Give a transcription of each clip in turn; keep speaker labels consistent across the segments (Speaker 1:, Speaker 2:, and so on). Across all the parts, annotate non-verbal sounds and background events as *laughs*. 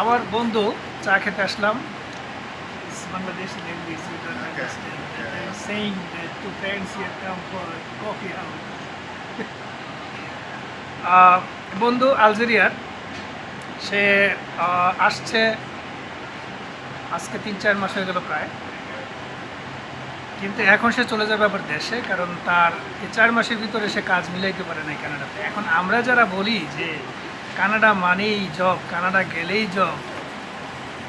Speaker 1: আমার বন্ধু চা খেতে আসলাম। Bangladeshi language, you don't understand. They were saying that two friends here come for coffee house. *laughs* বন্ধু আলজেরিয়ার সে আসছে আজকে তিন চার মাস হয়ে গেল প্রায়। কিন্তু এখন সে চলে যাবে আবার দেশে কারণ তার এই চার মাসের ভিতরে সে কাজ মিলাইতে পারে না কানাডাতে। এখন আমরা যারা বলি যে কানাডা মানেই জব কানাডা গেলেই জব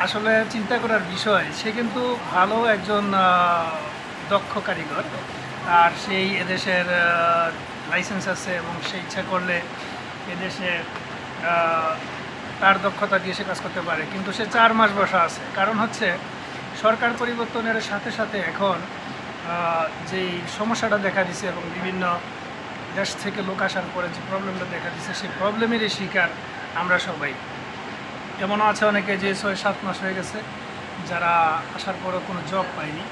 Speaker 1: আসলে চিন্তা করার বিষয়, সে কিন্তু ভালো একজন দক্ষ কারিগর। আর সেই এদেশের লাইসেন্স আছে এবং সে ইচ্ছা করলে এদেশে তার দক্ষতা দিয়ে সে কাজ করতে পারে। কিন্তু সে চার মাস বসা আছে। কারণ হচ্ছে, সরকার পরিবর্তনের সাথে সাথে এখন যেই সমস্যাটা দেখা দিছে এবং বিভিন্ন দেশ থেকে লোক আসার পরে যে প্রবলেমটা দেখা দিচ্ছে সেই প্রবলেমেরই শিকার আমরা সবাই। এমনও আছে অনেকে যে ছয়, সাত মাস হয়ে গেছে, যারা আসার পরও কোনো জব পায়নি।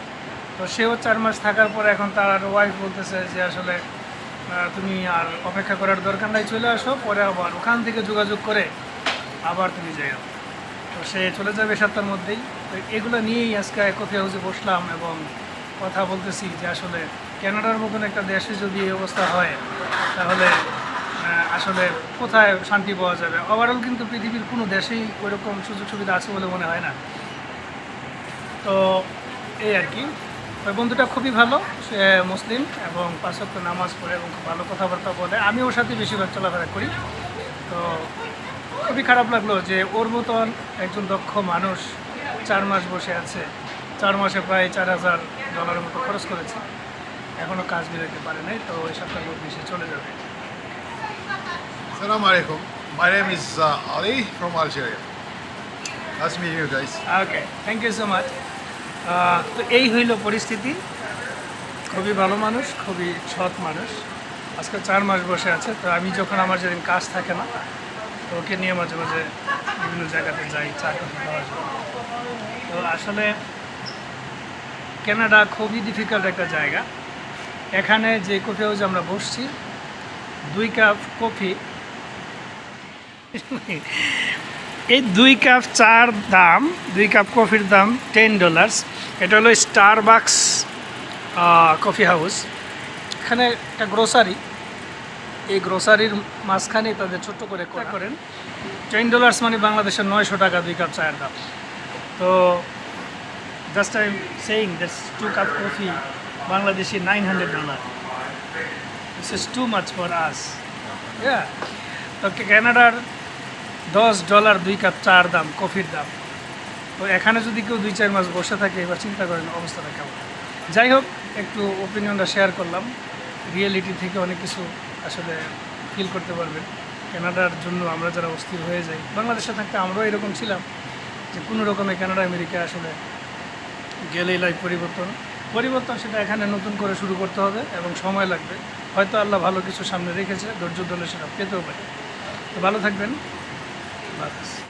Speaker 1: তো সেও চার মাস থাকার পরে এখন তার ওয়াইফ বলতেছে যে আসলে তুমি আর অপেক্ষা করার দরকার নাই, চলে আসো, পরে আবার ওখান থেকে যোগাযোগ করে আবার তুমি যাও তো সে চলে যাবে সপ্তাহের মধ্যেই। তো এগুলো নিয়েই আজকে কফি হাউসে বসলাম এবং কথা বলতেছি যে আসলে কানাডার মতন একটা দেশে যদি এই অবস্থা হয়, তাহলে আসলে কোথায় শান্তি পাওয়া যাবে? ওভারঅল কিন্তু পৃথিবীর কোনো দেশেই ওইরকম সুযোগ সুবিধা আছে বলে মনে হয় না। তো এই আর কি। ওই বন্ধুটা খুবই ভালো, সে মুসলিম এবং পাঁচক্য নামাজ পড়ে এবং খুব ভালো কথাবার্তা বলে। আমি ওর সাথে বেশিরভাগ চলাফেরা করি। তো খুবই খারাপ লাগল যে ওর মতন একজন দক্ষ মানুষ চার মাস বসে আছে। চার মাসে প্রায় চার হাজার ডলারের মতো খরচ করেছে এখনও কাজ বেরোতে পারে নাই তো ওই সপ্তাহের মধ্যে সে চলে যাবে
Speaker 2: Assalamu alaikum. My name is uh, Ali from Algeria. Nice meeting you guys.
Speaker 1: Okay thank you so much তো এই হইল পরিস্থিতি খুবই ভালো মানুষ খুবই সৎ মানুষ আজকে চার মাস বসে আছে তো আমি যখন আমার যেদিন কাজ থাকে না তো ওকে নিয়ে মাঝে মাঝে বিভিন্ন জায়গাতে যাই চা কফি খাওয়ার জন্য তো আসলে কানাডা খুবই ডিফিকাল্ট একটা জায়গা। এখানে যে কফি হাউসে আমরা বসছি দুই কাপ কফি এই দুই কাপ চার দাম দুই কাপ কফির দাম টেন ডলার্স এটা হলো স্টার বাক্স কফি হাউস এখানে একটা গ্রোসারি এই গ্রোসারির মাঝখানে তাদের ছোট্ট করে করা। করেন। টেন ডলার্স মানে বাংলাদেশের নয়শো টাকা দুই কাপ চায়ের দাম। তো saying that's two cup coffee Bangladeshi nine hundred dollar this is too much for us হ্যাঁ তো ক্যানাডার দশ ডলার দুই কাপ চার দাম কফির দাম। তো এখানে যদি কেউ দুই, চার মাস বসে থাকে, এবার চিন্তা করেন অবস্থাটা কেমন। যাই হোক, একটু ওপিনিয়নটা শেয়ার করলাম। রিয়েলিটি থেকে অনেক কিছু আসলে ফিল করতে পারবেন। কানাডার জন্য আমরা যারা অস্থির হয়ে যাই, বাংলাদেশে থাকতে আমরাও এরকম ছিলাম যে কোনো রকমে কানাডা আমেরিকা আসলে গেলেই লাইফ পরিবর্তন। পরিবর্তন সেটা এখানে নতুন করে শুরু করতে হবে এবং সময় লাগবে। হয়তো আল্লাহ ভালো কিছু সামনে রেখেছে, ধৈর্য ধরলে সেটা পেতেও পারে। তো ভালো থাকবেন। বাস